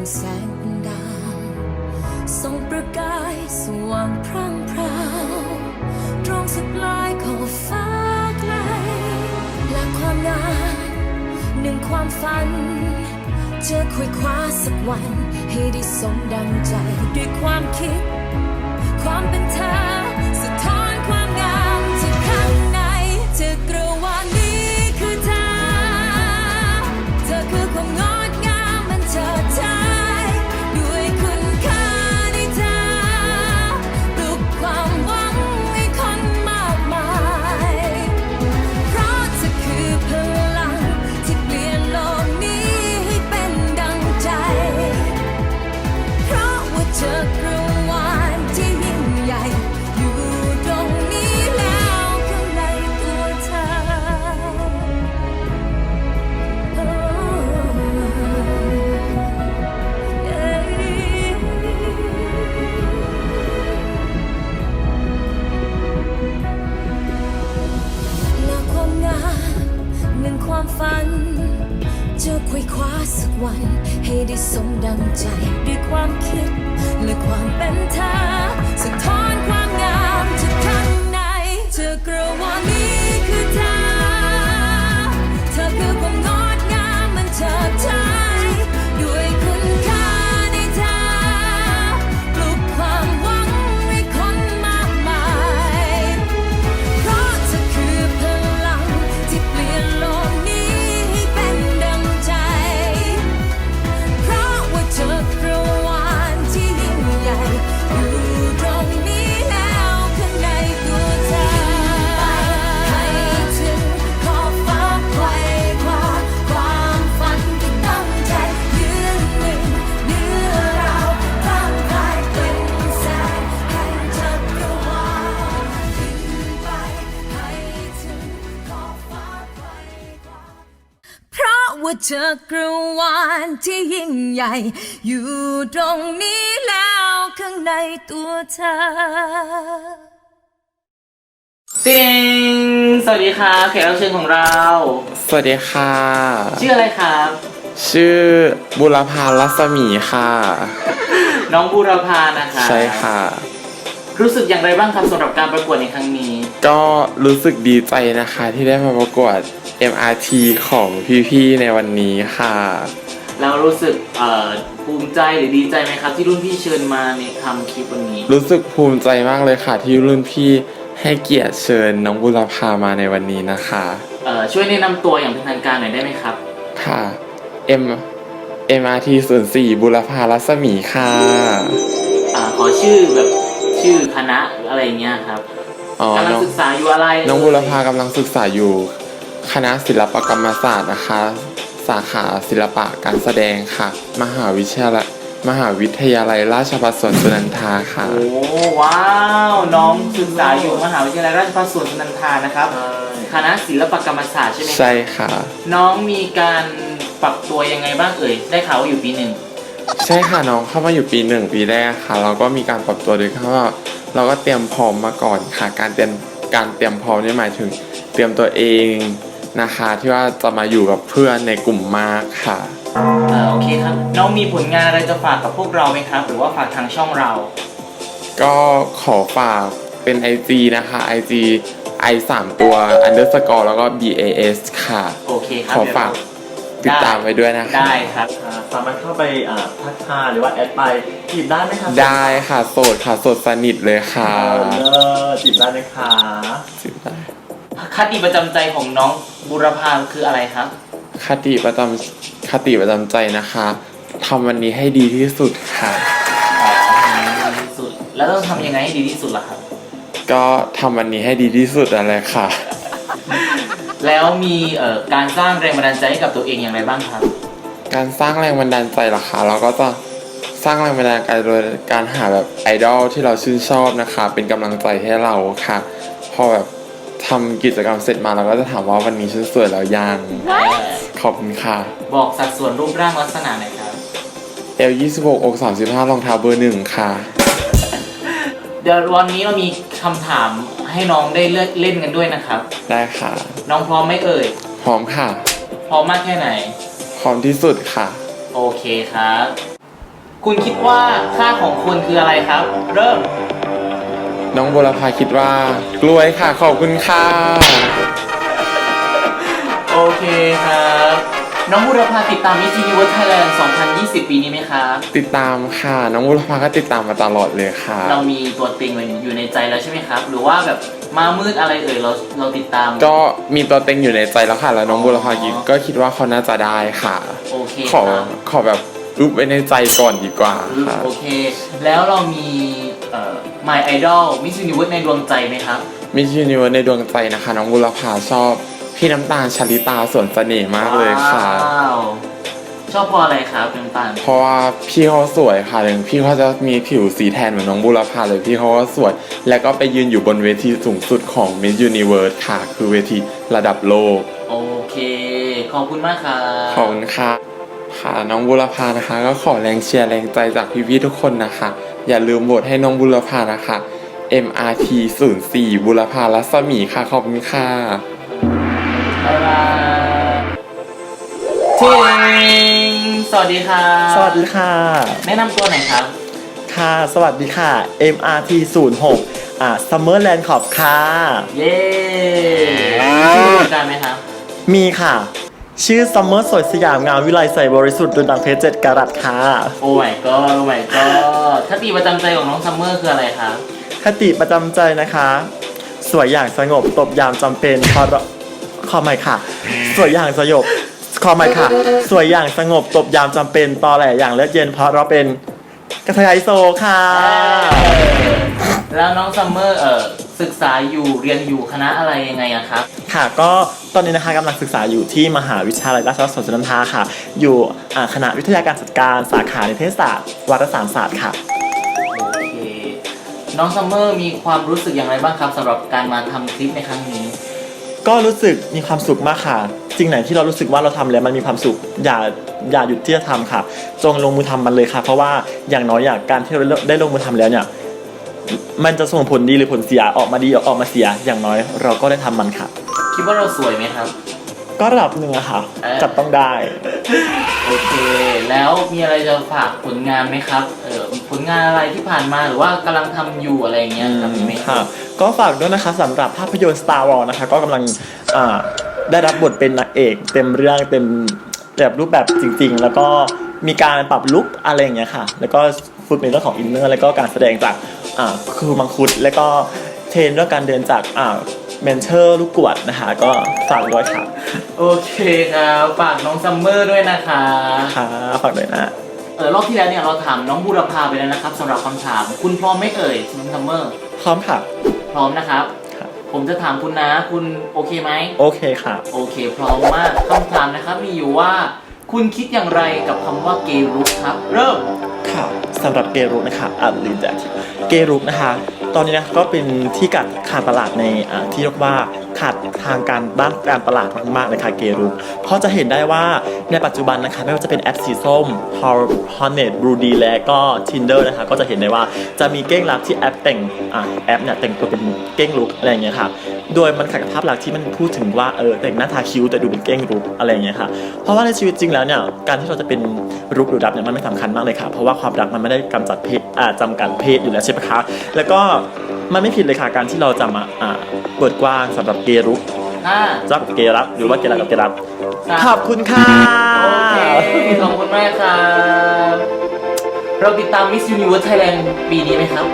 งแสงเป็นดาวส่องประกายสว่างพร่างพราวตรงสุดปลายของฟ้าไกลและความงามหนึ่งความฝันจะคุยคว้าสักวัน ให้ได้สมดังใจด้วยความคิด ความเป็นเธอ จักรวาลที่ยิ่งใหญ่ อยู่ตรงนี้แล้วข้างในตัวเธอติงสวัสดีครับแขกรับเชิญของเรา สวัสดีค่ะ ชื่ออะไรครับ ชื่อบุรพารัศมีค่ะ น้องบูรพานะคะ ใช่ค่ะ รู้สึกอย่างไรบ้างครับสำหรับการประกวดในครั้งนี้ ก็รู้สึกดีใจนะคะที่ได้มาประกวด MRT ของพี่ๆในวันนี้ค่ะ แล้วรู้สึกเอ่อภูมิใจหรือดีใจไหมครับ ที่รุ่นพี่เชิญมาในทำคลิปวันนี้ รู้สึกภูมิใจมากเลยค่ะ ที่รุ่นพี่ให้เกียรติเชิญน้องบุรพามาในวันนี้นะคะ เอ่อช่วยแนะนำตัวอย่างเป็นทางการหน่อยได้ไหมครับ ค่ะ M MRT 04บุรพารัศมีค่ะ อ่าขอชื่อแบบ ชื่อคณะหรืออะไรเงี้ยครับอ๋อกำลังน้องศึกษาอยู่อะไรน้องบุรพากำลังศึกษาอยู่ คณะศิลปกรรมศาสตร์นะคะ สาขาศิลปะการแสดงค่ะ มหาวิทยาลัยมหาวิทยาลัยราชภัฏสวนสุนันทาค่ะ โอ้ว้าว น้องศึกษาอยู่มหาวิทยาลัยราชภัฏสวนสุนันทานะครับคณะศิลปกรรมศาสตร์ใช่ไหมครับใช่ค่ะ น้องมีการปรับตัวยังไงบ้างเอ่ยได้ข่าวว่าอยู่ปีหนึ่ง ใช่ค่ะน้องเข้ามาอยู่ปีหนึ่งปีแรกค่ะ เราก็มีการปรับตัวโดยที่ว่าเราก็เตรียมพร้อมมาก่อนค่ะ การเตรียมการเตรียมพร้อมนี่หมายถึง เตรียมตัวเองนะคะที่ว่าจะมาอยู่กับเพื่อนในกลุ่มมากค่ะเออโอเคครับ น้องมีผลงานอะไรจะฝากกับพวกเราไหมครับ หรือว่าฝากทางช่องเรา ก็ขอฝากเป็น IG นะคะ IG i 3ตัว underscore แล้วก็ bas ค่ะ โอเคครัขอฝากติดตามไว้ด้วยนะคะ ได้ครับอ่า สามารถเข้าไปอ่าทักทายหรือว่าแอดไปจีบได้ไหมคะได้ค่ะโสดค่ะโสดสนิทเลยค่ะ เออเลิศจีบได้ไหมคะจีบได้คติประจำใจของน้องบุรพาคืออะไรครับ คติประจำคติประจำใจนะคะทำวันนี้ให้ดีที่สุดค่ะ ดีที่สุด แล้วต้องทำยังไงให้ดีที่สุดล่ะครับ ก็ทำวันนี้ให้ดีที่สุดอะไรค่ะ แล้วมีเอ่อการสร้างแรงบันดาลใจให้กับตัวเองอย่างไรบ้างครับ การสร้างแรงบันดาลใจเหรอคะเราก็จะสร้างแรงบันดาลใจโดยการหาแบบไอดอลที่เราชื่นชอบนะคะ เป็นกำลังใจให้เราค่ะ พอแบบทำกิจกรรมเสร็จมาเราก็จะถามว่าวันนี้ฉันสวยแล้วยังขอบคุณค่ะ บอกสัดส่วนรูปร่างลักษณะหน่อยครับเอล26อก35รองเท้าเบอร์หนึ่งค่ะ เดี๋ยววันนี้เรามีคำถามให้น้องได้เลือกเล่นกันด้วยนะครับ ได้ค่ะ น้องพร้อมไหมเอ่ยพพร้อมค่ะ พร้อมมากแค่ไหน พร้อมที่สุดค่ะ โอเคครับ คุณคิดว่าค่าของคุณคืออะไรครับ เริ่ม น้องบุรพาคิดว่ากล้วยค่ะขอบคุณค่ะ โอเคครับ น้องบุรพาติดตาม Miss Universe Thailand 2020 ปีนี้ไหมครับติดตามค่ะ น้องบุรพาก็ติดตามมาตลอดเลยค่ะ เรามีตัวติงอยู่ในใจแล้วใช่ไหมครับ หรือว่าแบบมามืดอะไรเอ่ยเราเราติดตาม ก็มีตัวเต็งอยู่ในใจแล้วค่ะ แล้วน้องบุรพาคิดก็คิดว่าเขาน่าจะได้ค่ะ โอเคขอครับขอแบบรูปไว้ในใจก่อนดีกว่าอืมค่ะโอเค แล้วเรามีเอ่อ My Idol Miss Universe ในดวงใจไหมครับ มิช s u นิเว r ร์ในดวงใจนะคะ น้องบุรพาชอบ พี่น้ำตาลชลิตาสวนเสน่ห์มากเลยค่ะ ว้าวชอบเพราะอะไรครับน้ำตาลเพราะว่าพี่เขาสวยค่ะถึงพี่เขาจะมีผิวสีแทนเหมือนน้องบุรพาเลยพี่เขาก็สวย แล้วก็ไปยืนอยู่บนเวทีสูงสุดของ Miss Universe ค่ะ คือเวทีระดับโลก โอเค ขอบคุณมากครับ ขอบคุณค่ะ ค่ะน้องบุรพานะคะ ก็ขอแรงเชียร์แรงใจจากพี่ๆทุกคนนะคะ อย่าลืมโหวตให้น้องบุรพานะคะ MRT 04บุรพารัศมีค่ะขอบคุณค่ะ บ๊ายบายทิงสวัสดีครับสวัสดีค่ะ แนะนำตัวหน่อยครับ ค่ะสวัสดีค่ะ MRT 06อ่า Summerland ขอบค่ะ เย้ชื่อวงการไหมครับ มีค่ะ ชื่อ Summer สวยสยามงามวิไลใสบริสุทธิ์ดุจดังเพชรเจ็ดกะรัตค่ะ โอ้ my god โอ้ my god คติประจำใจของน้องซัมเมอร์คืออะไรครับคติประจำใจนะคะ สวยอย่างสงบตบยามจำเป็นพอ เราขอใหม่ค่ะ สวยอย่างสยบขอใหม่ค่ะ สวยอย่างสงบตบยามจำเป็นตอแหลอย่างเลือดเย็นเพราะเราเป็นกระเทยไฮโซค่ะแล้วน้องซัมเมอร์เอ่อศึกษาอยู่เรียนอยู่คณะอะไรยังไงอะครับ ค่ะก็ตอนนี้นะคะกำลังศึกษาอยู่ที่มหาวิทยาลัยราชภัฏสวนสุนันทาค่ะ อยู่อ่าคณะวิทยาการจัดการสาขานิเทศศาสตร์วารสารศาสตร์ค่ะ โอเค น้องซัมเมอร์มีความรู้สึกอย่างไรบ้างครับสำหรับการมาทำคลิปในครั้งนี้ ก็รู้สึกมีความสุขมากค่ะสิ่งไหนที่เรารู้สึกว่าเราทำแล้วมันมีความสุขอย่าอย่าหยุดที่จะทำค่ะ จงลงมือทำมันเลยค่ะ เพราะว่าอย่างน้อยอย่างการที่เราได้ลงมือทำแล้วเนี่ยมันจะส่งผลดีหรือผลเสียออกมาดีออกมาเสีย อย่างน้อยเราก็ได้ทำมันค่ะ คิดว่าเราสวยไหมครับ ก็ระดับหนึ่งอะค่ะเอ่อจับต้องได้ โอเค แล้วมีอะไรจะฝากผลงานไหมครับ เออผลงานอะไรที่ผ่านมาหรือว่ากำลังทำอยู่อะไรอย่างเงี้ยครับมีไหมค่ะ ก็ฝากด้วยนะคะสำหรับภาพยนตร์ Star Wars นะคะ ก็กำลังอ่าได้รับบทเป็นนางเอก เต็มเรื่องเต็มแบบรูปแบบจริง ๆ แล้วก็มีการปรับลุคอะไรอย่างเงี้ยค่ะ แล้วก็ฝึกในเรื่องของอินเนอร์แล้วก็การแสดงจากอ่าครูมังคุด แล้วก็เทรนเรื่องการเดินจากอ่าเมนเทอร์ลูกกวดนะคะ ก็ฝากด้วยค่ะโอเคครับฝากน้องซัมเมอร์ด้วยนะคะค่ะฝากด้วยนะเออรอบที่แล้วเนี่ยเราถามน้องบูรพาไปแล้วนะครับสำหรับคำถาม คุณพร้อมไหมเอ่ยน้องซัมเมอร์พร้อมค่ะ พร้อมนะครับ ครับ ผมจะถามคุณนะ คุณโอเคไหม โอเคค่ะโอเค พร้อมมากคำถามนะครับมีอยู่ว่า คุณคิดอย่างไรกับคำว่าเกย์รุกครับ เริ่ม ค่ะสำหรับเกรุกนะคะอ่าลืมแต่เกรุกนะคะ ตอนนี้นะก็เป็นที่กัดขาดตลาดในอ่าที่เรียกว่า ขาดทางการด้านการตลาดมากๆเลยค่ะเกรุกเพราะจะเห็นได้ว่าในปัจจุบันนะคะไม่ว่าจะเป็นแอปสีส้ม Hornet b r u d y และก็ Tinder นะคะก็จะเห็นได้ว่าจะมีเก้งรักที่แอปแต่งอ่าแอปเนี่ยแต่งตัวเป็นเก้งลุกอะไรอย่างเงี้ยค่ะโดยมันขัดกับภาพลักษณ์ที่มันพูดถึงว่าเออแต่งหน้าทาคิ้วแต่ดูเป็นเก้งลุกอะไรอย่างเงี้ยค่ะเพราะว่าในชีวิตจริงแล้วเนี่ยการที่เราจะเป็นรุกหรือดับเนี่ยมันไม่สำคัญมากเลยค่ะ เพราะว่าความรักมันไม่ได้กำจัดเพศอ่าจำกัดเพศอยู่แล้วใช่ไหมคะแล้วก็มันไม่ผิดเลยค่ะการที่เราจะมาอ่าเปิดกว้างสำหรับเกรุกห้าจับเกย์รับหรือว่าเกย์รักกับเกย์รับสามขอบคุณค่ะ โอเคขอบคุณมากครับ เราติดตาม Miss Universe Thailand ปีนี้ไหมครับ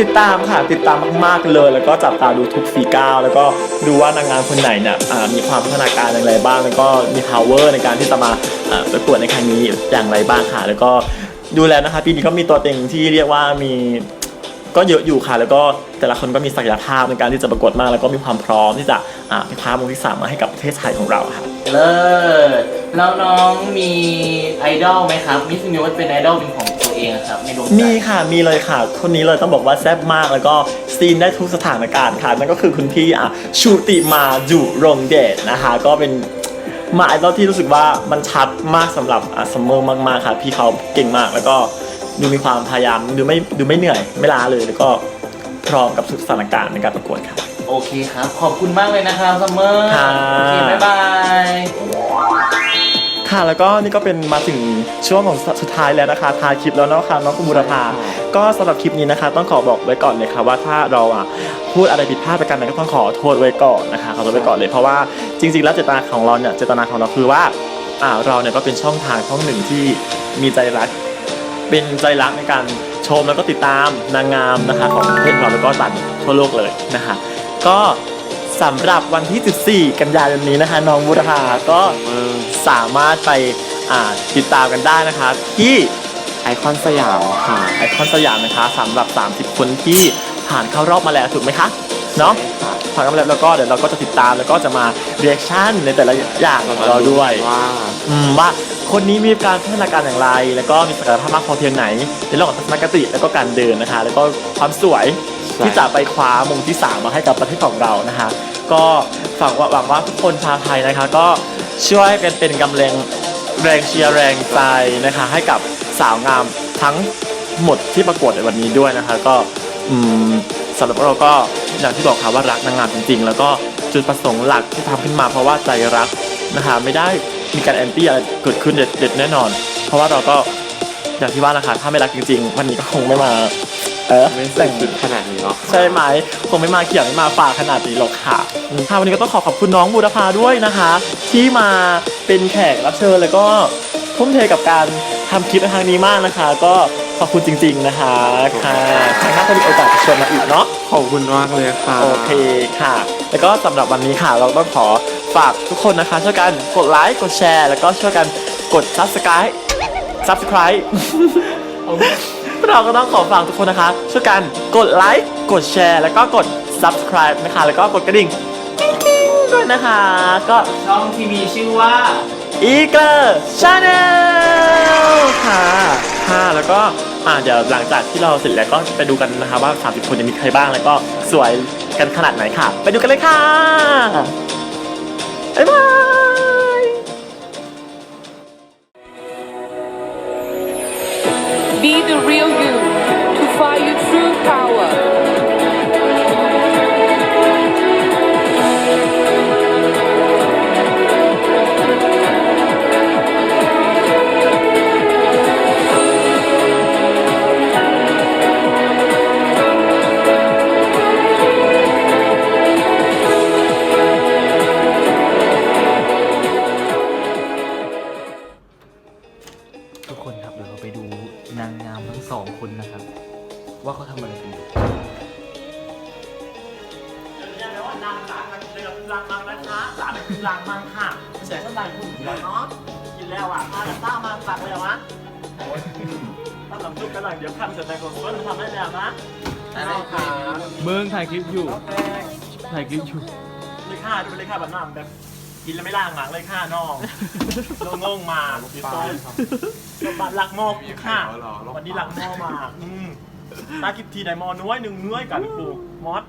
ติดตามค่ะ ติดตามมากๆเลย แล้วก็จับตาดูทุกฟีก้าวแล้วก็ดูว่านางงามคนไหนเนี่ยอ่ามีความพัฒนาการอย่างไรบ้าง แล้วก็มี power ในการที่จะมาอ่าประกวดในครั้งนี้อย่างไรบ้างค่ะ แล้วก็ดูแล้วนะคะ ปีนี้ก็มีตัวเต็งที่เรียกว่ามี ก็เยอะอยู่ค่ะ แล้วก็แต่ละคนก็มีศักยภาพในการที่จะประกวดมาก แล้วก็มีความพร้อมที่จะอ่าไปคว้ามงที่สามมาให้กับประเทศไทยของเราค่ะเลิศแล้วน้องมีไอดอลไหมครับ Miss Universe เป็นไอดอลเป็นของตัวเองอะครับในดวงใจมีค่ะมีเลยค่ะ คนนี้เลยต้องบอกว่าแซ่บมากแล้วก็ซีนได้ทุกสถานการณ์ค่ะนั่นก็คือคุณพี่อะชูติมาจุรงเดชนะคะ ก็เป็นมาไอดอลที่รู้สึกว่ามันชัดมากสำหรับอะซัมเมอร์มากๆค่ะ พี่เขาเก่งมากแล้วก็ ดูมีความพยายามดูไม่ดูไม่เหนื่อย ไม่ล้าเลยแล้วก็พร้อมกับทุกสถานการณ์ในการประกวดค่ะโอเคครับ ขอบคุณมากเลยนะครับซัมเมอร์ครับ โอเคบ๊ายบาย ค่ะแล้วก็นี่ก็เป็นมาถึงช่วงของสุดท้ายแล้วนะคะทายคลิปแล้วเนาะค่ะน้องกุมุรพาก็สำหรับคลิปนี้นะคะ ต้องขอบอกไว้ก่อนเลยค่ะว่าถ้าเราอะพูดอะไรผิดพลาดไปกันนะก็ต้องขอโทษไว้ก่อนนะคะขอโทษไว้ก่อนเลยเพราะว่าจริง ๆ แล้วเจตนาของเราเนี่ยเจตนาของเราคือว่าอ่าเราเนี่ยก็เป็นช่องทางช่องหนึ่งที่มีใจรัก เป็นใจรักในการชมแล้วก็ติดตามนางงามนะคะของประเทศเราแล้วก็ต่างทั่วโลกเลยนะคะก็สำหรับวันที่ 14 กันยายนนี้นะคะ น้องบุรพาก็สามารถไปอ่าติดตามกันได้นะคะ ที่ไอคอนสยามค่ะไอคอนสยามนะคะสำหรับ 30 คนที่ผ่านเข้ารอบมาแล้วถูกไหมคะ เนาะผ่านเข้ามาแล้วแล้วก็เดี๋ยวเราก็จะติดตามแล้วก็จะมาเรีแอคชั่นในแต่ละอย่างของเราด้วย ว่า อืมว่าคนนี้มีการพัฒนาการอย่างไร แล้วก็มีศักยภาพมากพอเพียงไหนในเรื่องของทัศนคติแล้วก็การเดินนะคะ แล้วก็ความสวยที่จะไปคว้ามงที่สามมาให้กับประเทศของเรานะคะ ก็ฝากว่าหวังว่าทุกคนชาวไทยนะคะ ก็ช่วยกันเป็นกำลังแรงเชียร์แรงใจนะคะ ให้กับสาวงามทั้งหมดที่ประกวดในวันนี้ด้วยนะคะ ก็อืม สำหรับเราก็อย่างที่บอกค่ะว่ารักนางงามจริง ๆ แล้วก็จุดประสงค์หลักที่ทำขึ้นมาเพราะว่าใจรักนะคะไม่ได้มีการแอนตี้อะไรเกิดขึ้นเด็ดเด็ดแน่นอน เพราะว่าเราก็อย่างที่ว่านะคะถ้าไม่รักจริงๆ วันนี้ก็คงไม่มา เออไม่แต่แต่งงคิดขนาดนี้หรอกใช่ไหมคงไม่มาเขียงไม่มาฝากขนาดนี้หรอกค่ะอืมค่ะวันนี้ก็ต้องขอขอบคุณน้องบูรพาด้วยนะคะ ที่มาเป็นแขกรับเชิญแล้วก็ทุ่มเทกับการทำคลิปในทางนี้มากนะคะ ก็ ขอบคุณจริง ๆนะคะค่ะครั้งหน้าถ้ามีโอกาสจะชวนมาอีกเนาะ ขอบคุณมากเลยค่ะ โอเคค่ะ แล้วก็สำหรับวันนี้ค่ะ เราต้องขอฝากทุกคนนะคะ ช่วยกันกดไลค์ กดแชร์ แล้วก็ช่วยกันกด subscribe subscribe เราก็ต้องขอฝากทุกคนนะคะ ช่วยกันกดไลค์ กดแชร์ แล้วก็กด subscribe นะคะ แล้วก็กดกระดิ่งกิ๊งๆด้วยนะคะ ก็ช่องที่มีชื่อว่า อีเกอร์ชาแนลค่ะ ค่ะแล้วก็อ่าเดี๋ยวหลังจากที่เราเสร็จแล้วก็ไปดูกันนะคะว่า 30 คนจะมีใครบ้างแล้วก็สวยกันขนาดไหนค่ะ ไปดูกันเลยค่ะบ๊ายบาย Be the real you เดี๋ยวเราไปดูนางงามทั้งสองคนนะครับ ว่าเขาทำอะไรกันอยู่เรียกได้ว่านางสารเรือพลังมังนะคะสารพลังมังค่ะไม่ใช่ก็ได้คุณอยู่แล้วเนาะกินแล้วอะมาแล้วต้ามาตักเลยวะโอ้ยถ้าหลังจุกกันหลังเดี๋ยวคันจะแต่ก่อนก็ทำได้แล้วนะเอาค่ะมึงถ่ายคลิปอยู่เอาแพงถ่ายคลิปอยู่เลยค่ะดูเลยค่ะแบบนั้นแบบ กินแล้วไม่ล้างหลังเลยค่ะน้องโลงงมาพี่ต้นบัตรลักหม้อกูค่ะวันนี้ลักหม้อมาอืมตากิบทีไดมอน้อยหนึ่งเนื้อยกันกูมอส